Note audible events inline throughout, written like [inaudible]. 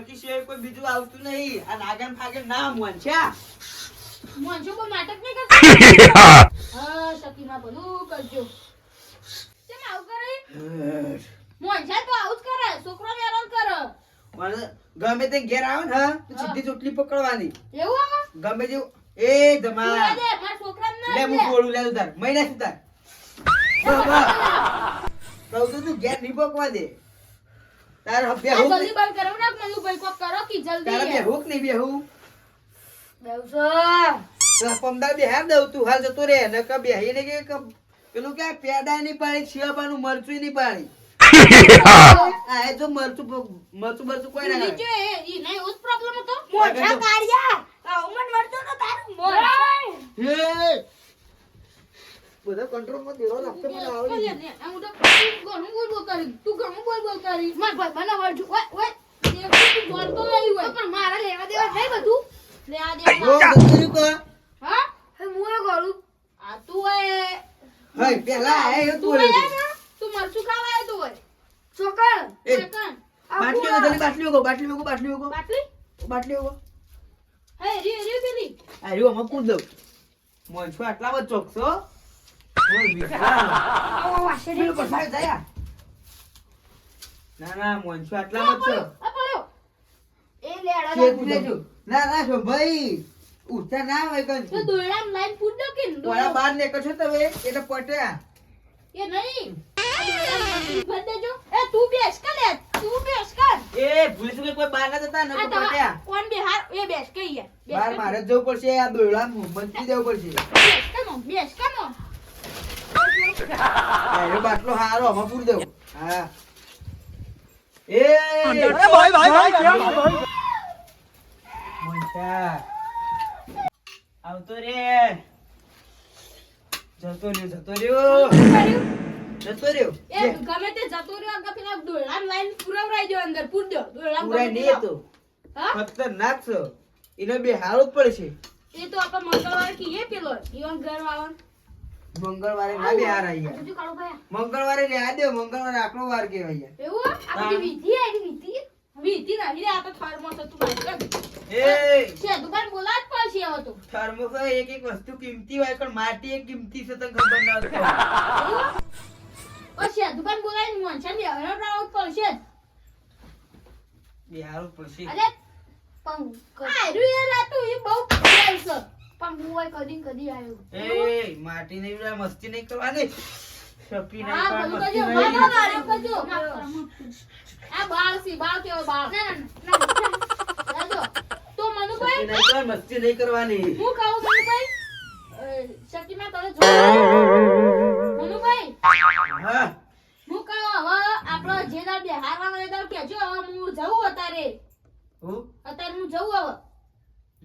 સખી સિવાય કોઈ બીજું આવતું નહીં. આ નાગન ફાગન ના મોન છે. મોંજો કોઈ નાટક નહીં કરતો? હા. સખીમાં ભલું કરજો. કેમ આવું કરે? મોંજા તો આવું જ કરે છોકરો હેરાન કરે. મને ગમે તે ઘેર આવે ને હા સીધી ચોટલી પકડવાની. એવું આવે ગમે તેવું એ તું ધમા લે દે મારા છોકરાને ના લે દે. હું બોલું લે ઉતાર. મહિના સુતાર કહું તો તું ઘેર નહીં પકવા દે. તારે બે આ જલ્દી બંધ કરો ને મનુભાઈ કોક કરો કે તારે જલ્દી બે હુક નહીં બે હું બેવસો પમદા બે હાર દઉં તું હાલ જતો રે ને કે બે ને કે પેલું કે પેડા નહીં પાડી શિયાબાનું મરચું નહીં પાડી. [laughs] આ જો મરચું મરચું મરચું કોઈ ના નીચે એ નહીં એવું પ્રોબ્લેમ હતો. મોઢા કાઢ્યા. ઉમર મળતો તો તારું મોઢ. હે! બધા કંટ્રોલમાં દેવા લાગતો મને આવડી તો ઘણું બોલ બોલ કરી તું ઘણું બોલ બોલ કરી માર ભાઈ મને જો ઓય ઓય. તું બોલતો નહીં હોય. પણ મારા લેવા દેવા નહીં બધું. લેવા દેવા રહ્યું કે? હા? હે હું એ કરું આ તું એ. હઈ, પેલા એ તું બોલે એ છે. તું મરચું ખાવા આવ્યો તો હોય. છોકર એ, બાટલી બાટલીઓ બાટલી જલ્દી બાટલી કહો, બાટલી કહો, બાટલી. બાટલી બાટલીઓ કહો. હે રી રી પેલી? આ રહ્યું, આમાં પૂર દઉં. મોંછો આટલામાં જ ચોકસો. ઓય, ના ના એ લેડા ચેક લેજો. ના ના છો ભાઈ ઉઠતા ના હોય તો કંઈ. લાઈન ફૂટ કે વાળા બહાર નીકળશો તમે એટલે પટ્યા એ નહીં આ દોયડામ લાઈન ફૂટ દેજો એ તું બેસ કર લે તું બેસ કર એ ભૂલી ચૂકે કોઈ બહાર ના જતા ને પટ્યા કોણ બેહાર એ બેસ કે યાર બહાર મારે જવું પડશે આ દોયડા મંત્રી જવું પડશે બેસ કર નો. બાટલો હારો અમે પૂરી દઉં હા એ. આવતો રે જતો રહ્યો જતો રહ્યો જતો રહ્યો એ ગમે તે જતો રહ્યો આગળ પેલા દોયડામ લાઈન પુરાવરાઈ દો અંદર પૂર દો દોયડામ પૂરા ગમે તે નહીં ખતરનાક છે એનો બે હારો જ પડશે એ તો આપણે મંગળવારે કીએ પેલો ઈવન ઘર વાળો મંગળવારે ના બે હાર આયા મંગળવારે રે આ દે મંગળવારે આકડો વાર કહેવાય. યાર. એવું આ વિધિ આવી વિધિ? વિધિ નહીં રે આ તો એ! છે દુકાન હવે તો. થર્મોસ એક એક વસ્તુ કિંમતી હોય પણ માટી એક કિંમતી છે તને ખબર ના હોય. એવું? દુકાન બોલાવીને મોનસા ને હવે રાવ પડશે જ. બે પડશે. અરે આ એ બહુ પણ હું હોય કદી કદી આવ્યો. એ માટી નહીં ઉડાય, મસ્તી નહીં કરવાની. શકી નહીં હા બધું કરજો. મારા મારા કરજો આ બાળ સી બાળ કેવો બાળ? ના ના ના રાજો તો મનુભાઈ? નહીં કર મસ્તી નહીં કરવાની. હું કહું મનુભાઈ? શક્તિમાં તને જો મનુભાઈ? હા. હું કહું હવે આપણો જેદાર બે હારવાનો જેદાર કહેજો. હવે હું જઉં અત્યારે. હું? અત્યારે હું જઉં હવે.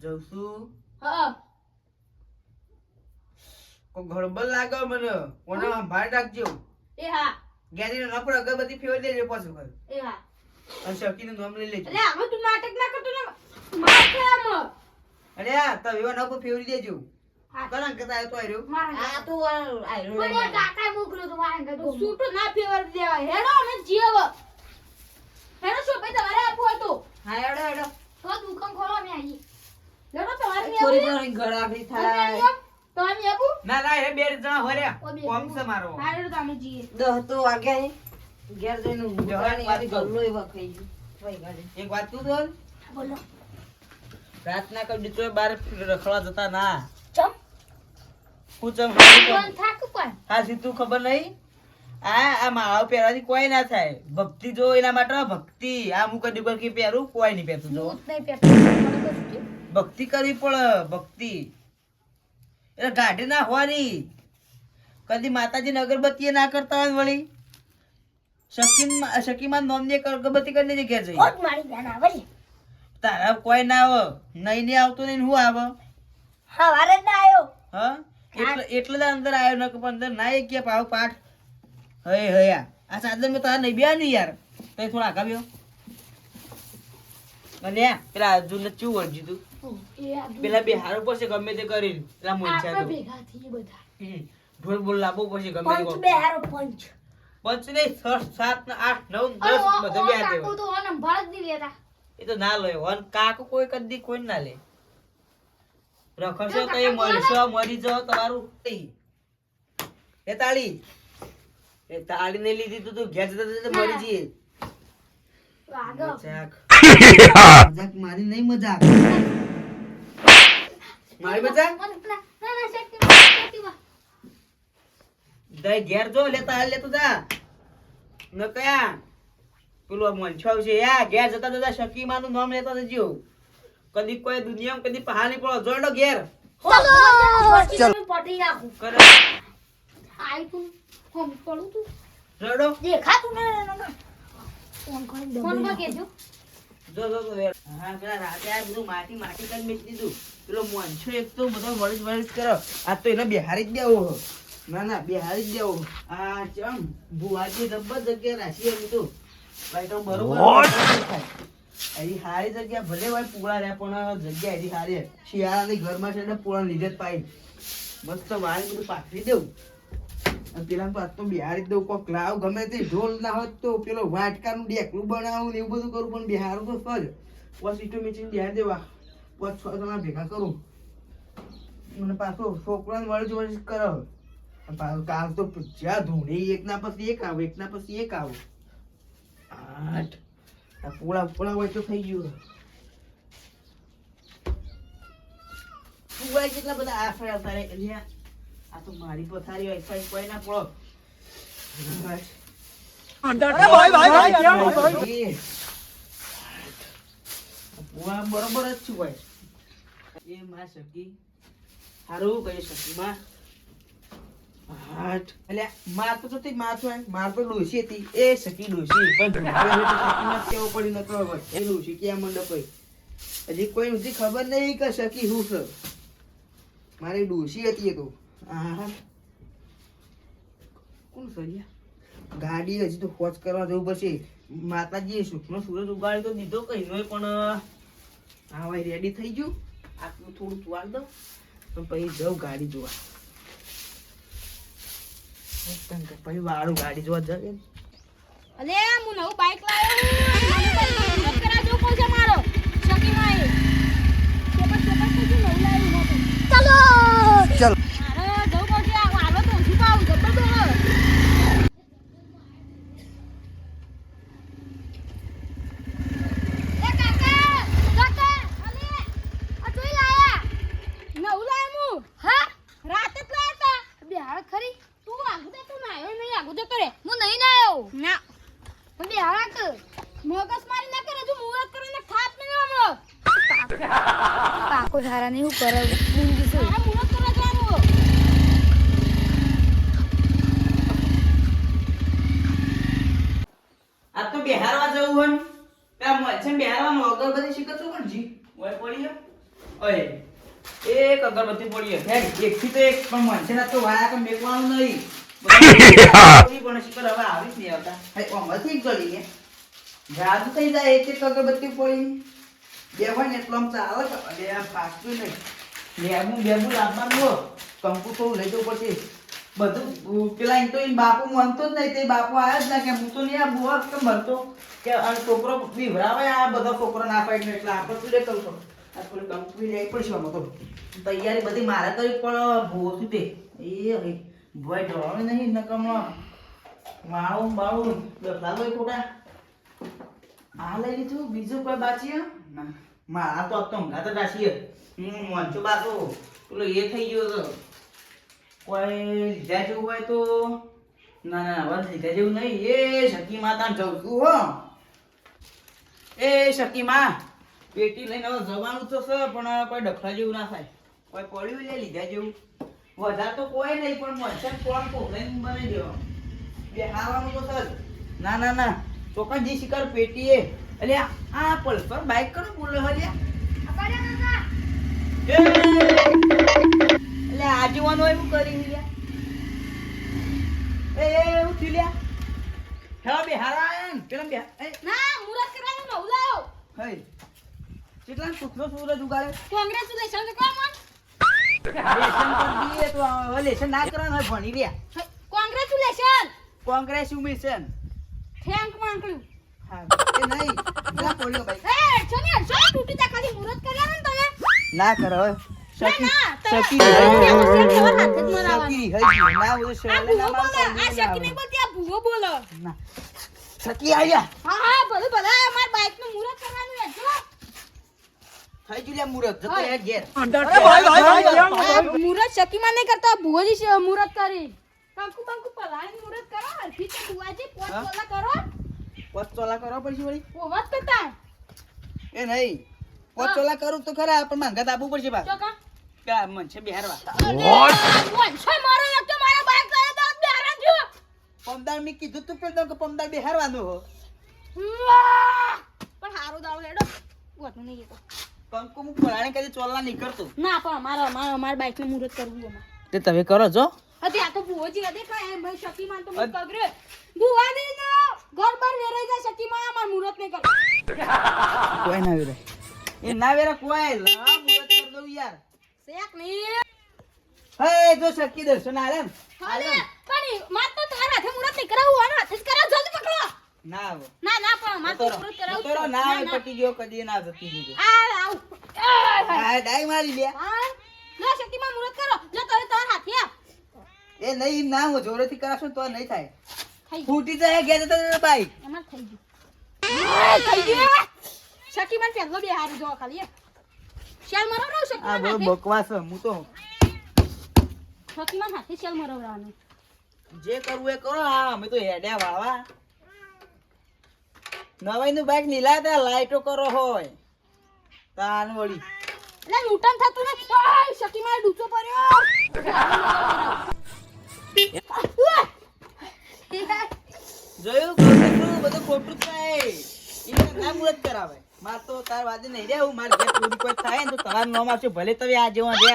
જઉં છું. હા. ગડબડ લાગે મને કોને સંભાળ રાખજો. એ હા. ગેરીનો નકરો અગરબત્તી ફેરવી દેજો પાછું ઘર. એ હા. અને શકીનું નામ લઈ લેજો. અરે આમાં તું નાટક ના કરતો ને માથે આમ. અરે આ તો એવા નકો ફેરવી દેજો. કરાં કરતા આવ્યો તો આર્યો આ તો આયરો પણ કાકા મોકલો તો મારા ઘરે. તો સૂટો ના ફેવર દેવા હેડો અમે જીવ. હેડો શું ભાઈ તમારે આપવું હતું હા એડો એડો તો દુકાન ખોલો મે આઈ હેડો તમારે આપવું? ગળાભી થાય. આવો? તો અમે આપવું? ના ના એ બે જણા હોર્યા કોમ છે મારો. હા, હેડો તો અમે જઈએ. દહ તો વાગ્યા હે. ઘેર જઈને ઊંઘ જવાનું કરવાની આથી વાત ગલ્લો એવા ખાઈ ગયું. એક વાત તું બોલ. બોલો. રાતના કઈ દીકરો બાર રખડવા જતા ના. ચમ. હું ચમ બંધ થાક પણ. હા સીધું ખબર નહીં. આ આ માળો પહેરવાથી કોઈ ના થાય. ભક્તિ જો એના માટે ભક્તિ. આ હું કદી પર પહેરું કોઈ નહીં પહેરતું જો. તો? ભક્તિ કરવી પડે ભક્તિ. એટલે ગાઢી ના હોવાની કદી માતાજીને અગરબત્તી ના કરતા હોય ને વળી? શકીમાં શકીમાં નોમ અગરબત્તી કરીને ઘેર જઈ છે. તારા કોઈ ના આવે. નહીં ને આવતું નહીં હું આવે? સવારે જ ના આવ્યો. હા? એટલે એટલે જ અંદર આવ્યો નકર પણ અંદર ના એક કે પાવ પાઠ. હય હયા આ. સાદર મેં તારા નહીં બ્યા ને યાર. તઈ થોડા આગાવ્યો અને પેલા અર્જુનને ચું વળગ્યું તું એ આ પેલા બે હારો પડશે ગમે તે કરીને. પેલા મોંચા આપણે તો. ભેગા થઈએ બધા. ઢોલ બોલ લાવવો પડશે ગમે તે પંચ કોક. બે હારો પંચ. પંચ નહીં છ સાત ને આઠ નવ ને અરે દસ ઓ- બધા બે કાકુ દેવા તો ઓને સંભાળ જ લેતા. એ તો ના લે વન કાકો કોઈ કદી કોઈ ના લે. રખડશો તો એ મરશો મરી જાઓ તમારું. એ તાળી. એ તાળી ને લીધી તો તું ઘેર જતા જતા મરી જઈએ. મજાક. [laughs] મજાક મારી નહીં મજાક. મારી શક્તિમાં દઈ ઘેર જો લેતા હાલ લેતો જા. ન કયા? પેલો મનછો છે યા ઘેર જતા જતા શકીમા નું નામ લેતા જજો. કદી કોઈ દુનિયામાં કદી પહાડી પડો. જોડો ઘેર. ચલો પડી નાખું કરે. આઈ તું હમ પડું તું જોડો દેખાતું ને ફોન કરી ફોન કરી કેજો જો જો જો હા પેલા રાતે આ બધું માટી માટી કરી મેકી દીધું. પેલો મનછો એક તો બધો વળીજ વળીજ કરો આ તો એને બિહારી જ દેવો ના ના બિહારી જ દેવો આ ચમ ભુવાજી જબ્બર જગ્યા રાખી એમ તો. ભાઈ તો બરોબર એની હારી જગ્યા ભલે હોય પૂળા રહ્યા પણ જગ્યા એની હારી ની શિયાળાની ઘરમાં છે એટલે પૂળા લીધે જ પાઈ મસ્ત મારી બધું પાથરી દેવું. અને તો આજ તો બિહારી દઉં કોક લાવ ગમે તે ઢોલ ના હોત તો પેલો વાટકાનું ડેકલું બનાવું ને એવું બધું કરું, પણ બિહારું તો સજ પછી ઈટો મીચીને બિહાર દેવા. પછી છ જણા ભેગા કરું. અને પાછો છોકરાને વળી જોડી કરો કાલ તો જ્યાં ધૂણી, એકના પછી એક આવો, એકના પછી એક આવો. આઠ. આ પોળા પોળા હોય તો થઈ ગયું. કેટલા બધા આફરે તારે આ તો મારી પથારી હોય સાઈ કોઈ ના પડો બરોબર જ છું ભાઈ. એ માં સકી સારું કહી સખી માં. હાટ. માર તો તો માર તો માર તો ડોસી હતી. એ સકી ડોસી. પણ કેવો પડી નતો એ ડોસી ક્યાં મંડપ હજી કોઈ નથી ખબર નહીં કે સખી હું મારી ડોસી હતી એ તો. આહા. કોણ સરિયા ગાડી હજી તો ખોજ કરવા જવું પડશે. માતાજીએ સુખનો સૂરજ ઉગાડી તો દીધો કહી નોય પણ હા ભાઈ રેડી થઈ ગયું. આટલું થોડું તુવાલ દઉં પણ પછી જાઉં ગાડી જોવા. પછી વાળું ગાડી જોવા જઈએ અલે હું નવું બાઈક લાવ્યો હું કરાજો કોઈ છે મારો શક્તિમાં એ ચોપટ ચોપટ થઈ ગયું નવું લાવ્યું હું તો. ચલો મારે જવું પડશે આ હાલો તો ઓછું પાવું જબર દોડો એ કાકા કાકા અલે આ જોઈ લાયા નવું લાવ્યું હું હા રાતે જ લાયા તા બિહાર ખરી તું આગુ દે તું નાયો નહીં આગુ જતો રે હું નહીં નાયો ના પણ બિહાર કર મગસ મારી ના કરે તું મુરત કરીને ખાત નહીં હમણો પાકો હું છું કરવા જવાનું આ તો બિહારવા જવું હોય ને. પેલા મચ્છર બિહારવાનું અગરબત્તી શીખર શું પણ જી ઓય પડી ઓય એક અગરબત્તી પડી હેડ એક થી તો એક પણ મચ્છર તો વાયા કે મેકવાનું નહીં. [laughs] પણ શીખર હવે આવી જ નહીં આવતા. હે જ ગળી ગયા જાદુ થઈ જાય એક એક અગરબત્તી પડી બે હોય ને એટલો આમ ચાલે અરે આ ફાસ્ટું નહીં. લેબુ બેબુ લાવવાનું હો કંકુ થોડું લઈ જવું પડશે બધું પેલા એમ તો એમ બાપુ માનતો જ નહીં, તે બાપુ આવ્યા જ ના કે હું તો નહીં આ બુઆ તો ભરતો કે આ છોકરો બીવરાવે આ બધા છોકરો ના પાડીને એટલે આપણે શું લે કરું છું આ થોડી કંપની લઈ પડશે આમાં તો? તૈયારી બધી મારે કરવી પણ ભૂવો શું તે? એ હવે ભોય ડરવાનું નહીં નકમ. વાળું બાળું દસાલો ખોટા. આ લઈ લીધું, બીજું કોઈ? ના મારા તો તો તો રાશી હું મોંચો બાકો પેલો એ થઈ ગયો તો. કોઈ લીધા જેવું હોય તો? ના ના, હવે લીધા જેવું નહીં. એ શકી માતા જઉં છું, હો. એ શકી માં, પેટી લઈને હવે જવાનું તો છે, પણ કોઈ ડખલા જેવું ના થાય. કોઈ પડ્યું લે લીધા જેવું? વધારે તો કોઈ નહીં, પણ મચ્છર કોણ કોકડાઈને બનાવી દેવાનું બેહાવાનું તો સર ના ના ના. ચોક્કસ જી શિકાર પેટી એ. એટલે આ પલ્સર બાઈક કરો બોલો હલ્યા એટલે આજીવન હોય એવું કરી લ્યા એવું થયું લ્યા. હેલો બે હારા પેલા બે. ના મુરત નવું લાવ્યો હઈ. કેટલા સુખનો સૂરજ ઉગાડ્યો? કોંગ્રેચ્યુલેશન તો કોણ લેસન કરી દઈએ તો હવે ના કરવાનું હોય ભણી રહ્યા કોંગ્રેચ્યુલેશન કોંગ્રેચ્યુલેશન થેન્ક નહીં ના કરો ભૂવો બોલો મારતા આયા. હા હા ભલે ભલે અમાર બાઈકનું કરવાનું થઈ મુરત જતો હા. શકીમાં નહીં કરતા ભુવોજી છે મુહૂર્ત કરી. કંકુ બંકુ પલાળી મુહૂર્ત કરો હરખી તો બુઆજી પોત પોલા કરો. પોત ચોલા કરવા પડશે વળી. ઓવાત કરતા? એ નહીં. કરું તો ખરા પણ માંગા આપવું પડશે બા ચોકા? કા મન છે બિહારવા. વંશો મારો એક તો મારા બાઈક કરે તો બેહારા જો પમદાર મેં કીધું તું પેલો કે પમદાર બિહારવાનું હો. પણ હારું દાવ હેડો. ગોતું નહીં એ તો. કંકુ હું પરાણે કદી ચોલા નહીં કરતો. ના પણ અમારા અમારા અમારા બાઈકનું મુહૂર્ત કરવું અમારે. તે તમે કરો છો? હતી આ તો ભુવોજી હતી કાંઈ એમ ભાઈ શકીમાન તો મુહૂર્ત કરે દે નો ઘર બાર વેરાઈ જાય માં અમાર મુરત નહીં કર. કોઈ ના વેરે. એ ના વેરા કોઈ. લા મુરત કર દઉં યાર. શેક નહીં. હે જો શકી દર્શન આલે ને હાલે પણ માર તો તારા હાથે મુરત નહીં કરાવું આના હાથે જ કરાવ જલ્દી પકડો. ના આવો. ના ના પણ માર તો મુરત કરાવું છે. ના આવે પટી ગયો કદી ના જતી દીધું આ આવ. આ, ડાઈ મારી લે. હા લો માં મુરત કરો. જો તારે તારા હાથે એ નહીં ના હું જોરેથી કરાશું તો નહીં થાય. ફૂટી જાય ઘેર જતો બાઈક અમાર થઈ ગયું. થઈ ગયું શક્તિમાન પહેલો બે હારી જો ખાલી. શેલ મરવરાવ આ શક્તિમાન બહુ બકવાસ છે. હું તો શક્તિમાન હાથે શેલ મરવરાવાનું જે કરવું એ કરો હા અમે તો હેડ્યા વાવા નવાઈ નું બાઈક નીલા તા લાઈટો કરો હોય. તાન વળી. એટલે લૂંટન થતું ને શકી મારે ડૂચો પડ્યો. [laughs] જોયું? બધું ખોટું થાય. એને ના મુરત કરાવે. માર તો તાર વાદે નહીં રે હું માર ઘેર પૂરી કોઈ થાય ને તો તમારું નામ આવશે. ભલે તમે આ જેવા રે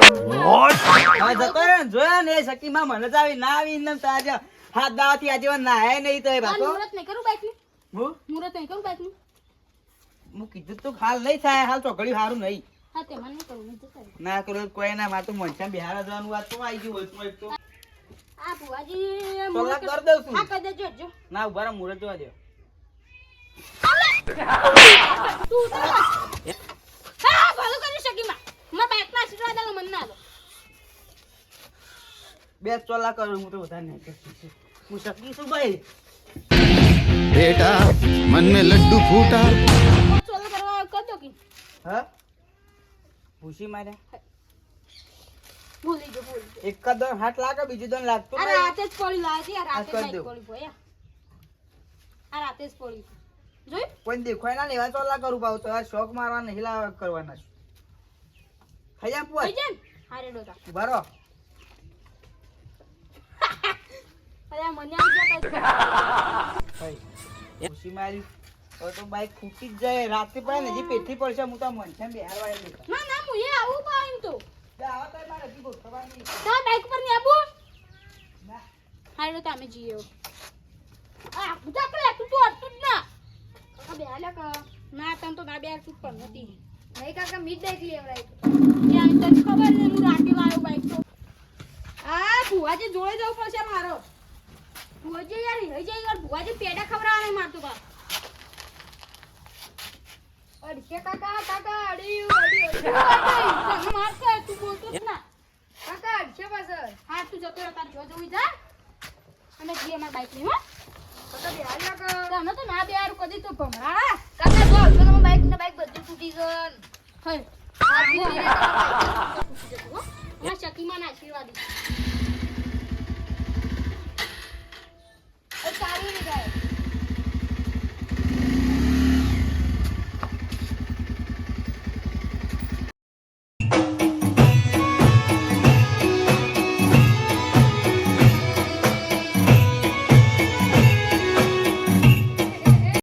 હવે જતો રે ને, જોયા ને સકી માં મને જ આવી ના આવી ને તો આજે હાથ દાવાથી આજે નાહે નહીં તો એ બાતો મુહૂર્ત નહીં કરું બાઈક હું? મુહૂર્ત નહીં કરું બાઈક હું કીધું તું હાલ નહીં થાય હાલ ચોકડ્યું સારું નહીં. હા તે ના કરો કોઈ ના માર તો મનસા બિહાર જવાનું વાત તો આવી ગયું હોય તો તો. આ ભુવાજી મુરત જો. ના ઊભા રહો મુરત જોવા દે હા ભલું કરી શકી માં માં મન ના આલો બે ચોલા કરું હું તો વધારે નહીં હું શકી છું ભાઈ. કહો કે. હા? ભૂસી માર્યા ભૂલી ભૂલી એક દોન હાથ લાગે બીજું દોન લાગતું આ રાતે જ પડી લાગી આ રાતે જ પડી ભોયા આ. રાતે જ પડી જોઈ કોઈ દેખાય ના લેવા ચોલા કરું તો આ શોખ મારવા નહીં લાવ કરવાના છે. ખાઈ આપવું થઈ જાય ને. હા રેડો તા ઊભા રહો. [laughs] અરે મને આવી ગયા ભાઈ ખુશી મારી. તો બાઈક ખૂટી જ જાય. રાત્રે પડે ને પેઠી પડશે હું તો મનસા બેહાર વાળી ના ના. હું એ આવું પાડું તો. આવા તો મારે બાઈક પર ને આવું ના. હા રેડો તમે જીયો આ કરે તું તો અટતું જ ના. બે હાલ્યા કા ના તન તો ના બે હાલ ચૂપ પણ નથી. નહીં કાકા મીટ બાઈક લેવડાય ત્યાં તને ખબર ને હું રાતે લાવ્યો બાઈક તો? આ ભુવાજી જોડે જવું પડશે મારો. ભુવાજી યાર હઈ જાય યાર ભુવાજી પેડા ખવડાવવાના મારતું બા અડશે કાકા કાકા અડ્યું અડ્યું કાકા મારશે તું બોલતો ના. કાકા અડશે પાછળ. હા તું જતો રહે તાર જો. અને જે અમાર બાઈકની હો. બે હાલ કાકા. તમે તો ના બે હારું કદી તો ભમરા. કાકા જો તો તમે બાઈક ને બાઈક બધું તૂટી ગયું. હે. શક્તિમાન આશીર્વાદ. સારી રીતે